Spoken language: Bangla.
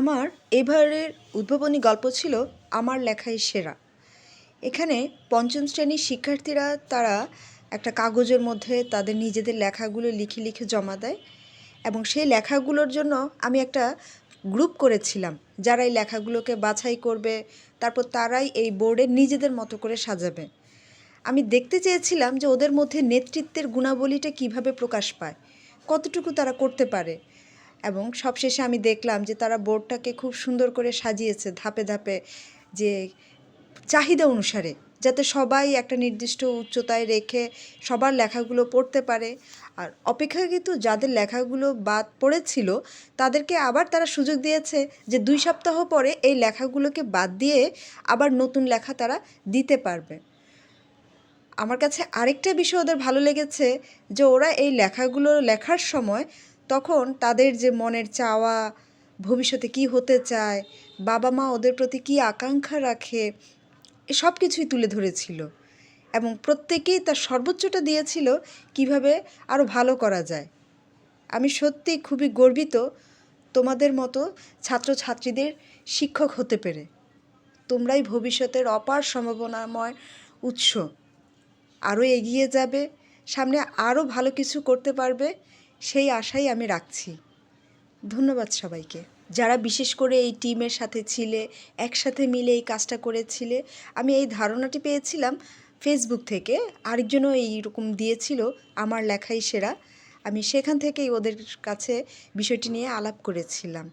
আমার এবারের উদ্ভাবনী গল্প ছিল আমার লেখাই সেরা। এখানে পঞ্চম শ্রেণির শিক্ষার্থীরা তারা একটা কাগজের মধ্যে তাদের নিজেদের লেখাগুলো লিখে লিখে জমা দেয় এবং সেই লেখাগুলোর জন্য আমি একটা গ্রুপ করেছিলাম যারা এই লেখাগুলোকে বাছাই করবে, তারপর তারাই এই বোর্ডে নিজেদের মতো করে সাজাবে। আমি দেখতে চেয়েছিলাম যে ওদের মধ্যে নেতৃত্বের গুণাবলীটা কীভাবে প্রকাশ পায়, কতটুকু তারা করতে পারে এবং সবশেষে আমি দেখলাম যে তারা বোর্ডটাকে খুব সুন্দর করে সাজিয়েছে ধাপে ধাপে যে চাহিদা অনুসারে, যাতে সবাই একটা নির্দিষ্ট উচ্চতায় রেখে সবার লেখাগুলো পড়তে পারে। আর অপেক্ষাকৃত যাদের লেখাগুলো বাদ পড়েছিল, তাদেরকে আবার তারা সুযোগ দিয়েছে যে দুই সপ্তাহ পরে এই লেখাগুলোকে বাদ দিয়ে আবার নতুন লেখা তারা দিতে পারবে। আমার কাছে আরেকটা বিষয় ওদের ভালো লেগেছে যে ওরা এই লেখাগুলো লেখার সময় তখন তাদের যে মনের চাওয়া, ভবিষ্যতে কী হতে চায় বাবা মা ওদের প্রতি কী আকাঙ্ক্ষা রাখে সব কিছুই তুলে ধরেছিল। এবং প্রত্যেকেই তার সর্বোচ্চটা দিয়েছিল কীভাবে আরও ভালো করা যায়। আমি সত্যি খুবই গর্বিত তোমাদের মতো ছাত্রছাত্রীদের শিক্ষক হতে পেরে। তোমরাই ভবিষ্যতের অপার সম্ভাবনাময় উৎস। আরও এগিয়ে যাবে, সামনে আরও ভালো কিছু করতে পারবে সেই আশাই আমি রাখছি। ধন্যবাদ সবাইকে। যারা বিশেষ করে এই টিমের সাথে ছিলে, একসাথে মিলে এই কাজটা করেছিলে, আমি এই ধারণাটি পেয়েছিলাম ফেসবুক থেকে। আরেকজনও এইরকম দিয়েছিল, আমার লেখাই সেরা। আমি সেখান থেকেই ওদের কাছে বিষয়টি নিয়ে আলাপ করেছিলাম।